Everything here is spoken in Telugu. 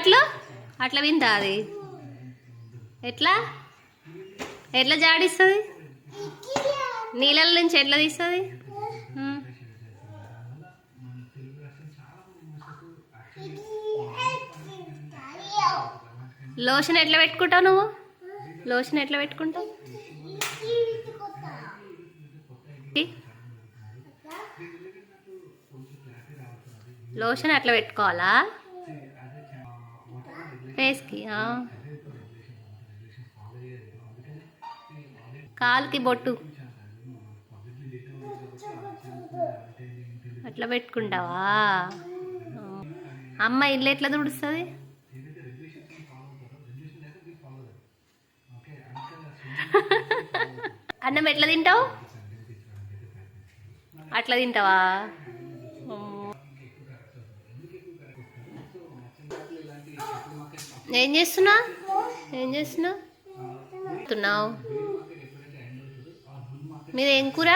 అట్లా అట్లా విందా అది? ఎట్లా? ఎట్లా జాడిస్తుంది? నీళ్ళ నుంచి ఎట్లా తీస్తుంది? లోషన్ ఎట్లా పెట్టుకుంటావు నువ్వు? లోషన్ ఎట్లా పెట్టుకుంటావు? లోషన్ అట్లా పెట్టుకోవాలా? ఫేస్కి ah. కాలుకి బొట్టు. అట్లా పెట్టుకుంటావా? అమ్మ ఇల్లు ఎట్లా తుడుస్తుంది? అన్నం ఎట్లా తింటావు? అట్లా తింటావా? ఏం చేస్తున్నా ఏం చేస్తున్నా మీరు ఏం కూర?